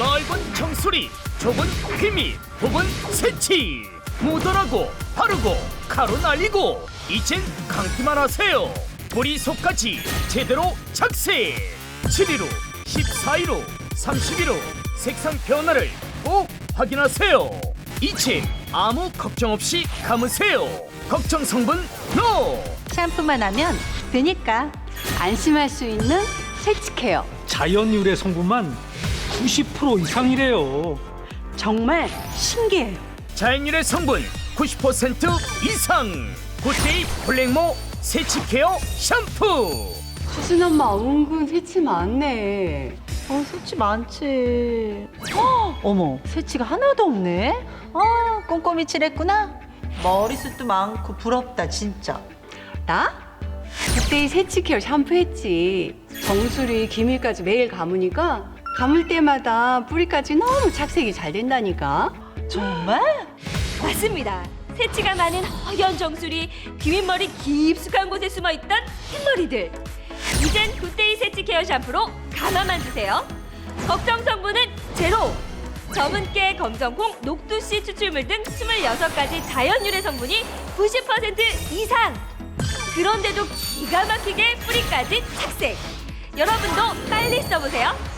넓은 정수리, 좁은 휘미, 좁은 새치. 묻어나고 바르고 가루 날리고 이젠 감기만 하세요. 머리 속까지 제대로 착색. 7일후, 14일후, 31후 색상 변화를 꼭 확인하세요. 이제 아무 걱정 없이 감으세요. 걱정 성분 NO! 샴푸만 하면 되니까 안심할 수 있는 세치케어. 자연 유래 성분만 90% 이상이래요. 정말 신기해요. 자연유래 성분 90% 이상 굿데이 블랙모 세치케어 샴푸 수순 엄마 은근 세치 많네. 어, 새치 많지. 어, 어머, 새치가 하나도 없네. 아, 꼼꼼히 칠했구나. 머리숱도 많고 부럽다, 진짜. 나? 그때 세치케어 샴푸 했지. 정수리 기밀까지 매일 감으니까 감을 때마다 뿌리까지 너무 착색이 잘 된다니까. 정말? 맞습니다. 새치가 많은 허연 정수리, 비민머리 깊숙한 곳에 숨어 있던 흰머리들. 이젠 굿데이 새치 케어 샴푸로 감아만 주세요. 걱정 성분은 제로. 검은깨, 검정콩, 녹두씨 추출물 등 26가지 자연 유래 성분이 90% 이상. 그런데도 기가 막히게 뿌리까지 착색. 여러분도 빨리 써보세요.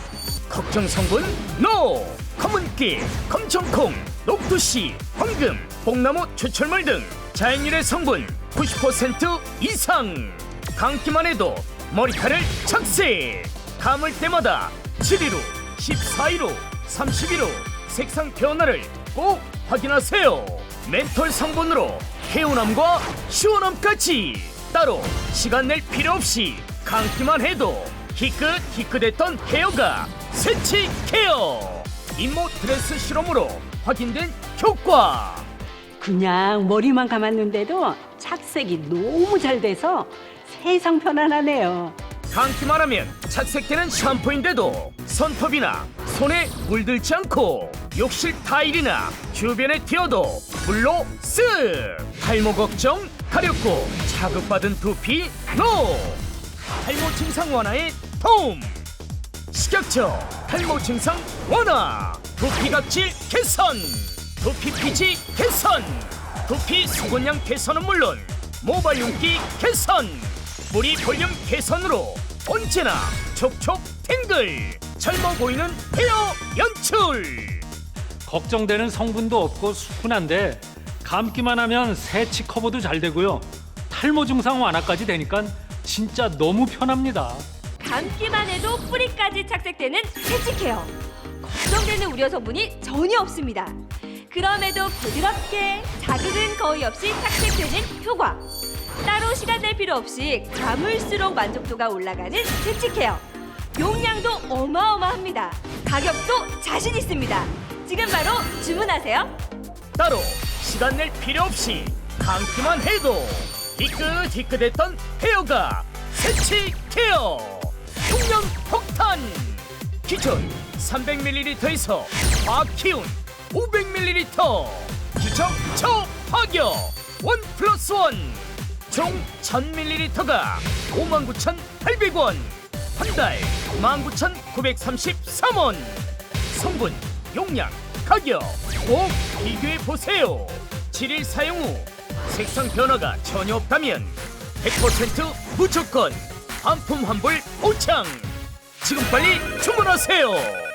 걱정 성분? NO! 검은깨 검정콩 녹두씨 황금 뽕나무 추출물 등 자연유래 성분 90% 이상. 감기만 해도 머리카락을 착색 감을 때마다 7일후 14일후 31후 색상 변화를 꼭 확인하세요. 멘톨 성분으로 개운함과 시원함까지 따로 시간 낼 필요 없이 감기만 해도 희끗희끗했던 헤어가 새치 케어. 인모 드레스 실험으로 확인된 효과. 그냥 머리만 감았는데도 착색이 너무 잘 돼서 세상 편안하네요. 감기만 하면 착색되는 샴푸인데도 손톱이나 손에 물들지 않고 욕실 타일이나 주변에 튀어도 물로 쓱. 탈모 걱정 가렵고 자극받은 두피 노. 탈모 증상 완화에 도움 식약처 탈모 증상 완화. 두피 각질 개선. 두피 피지 개선. 두피 수분량 개선은 물론 모발 윤기 개선. 뿌리 볼륨 개선으로 언제나 촉촉 탱글. 젊어 보이는 헤어 연출. 걱정되는 성분도 없고 순한데 감기만 하면 새치 커버도 잘 되고요. 탈모 증상 완화까지 되니까 진짜 너무 편합니다. 감기만 해도 뿌리까지 착색되는 케어. 걱정되는 우려 성분이 전혀 없습니다. 그럼에도 부드럽게 자극은 거의 없이 착색되는 효과. 따로 시간 낼 필요 없이 감을수록 만족도가 올라가는 케어. 용량도 어마어마합니다. 가격도 자신 있습니다. 지금 바로 주문하세요. 따로 시간 낼 필요 없이 감기만 해도 희끗희끗했던 헤어가 새치 케어 용량 폭탄! 기존 300ml에서 과학 키운 500ml 기적 초파격 원 플러스 원총 1000ml가 59,800원! 한 달 19,933원! 성분, 용량, 가격 꼭 비교해 보세요. 7일 사용 후 색상 변화가 전혀 없다면 100% 무조건 반품 환불 보장. 지금 빨리 주문하세요.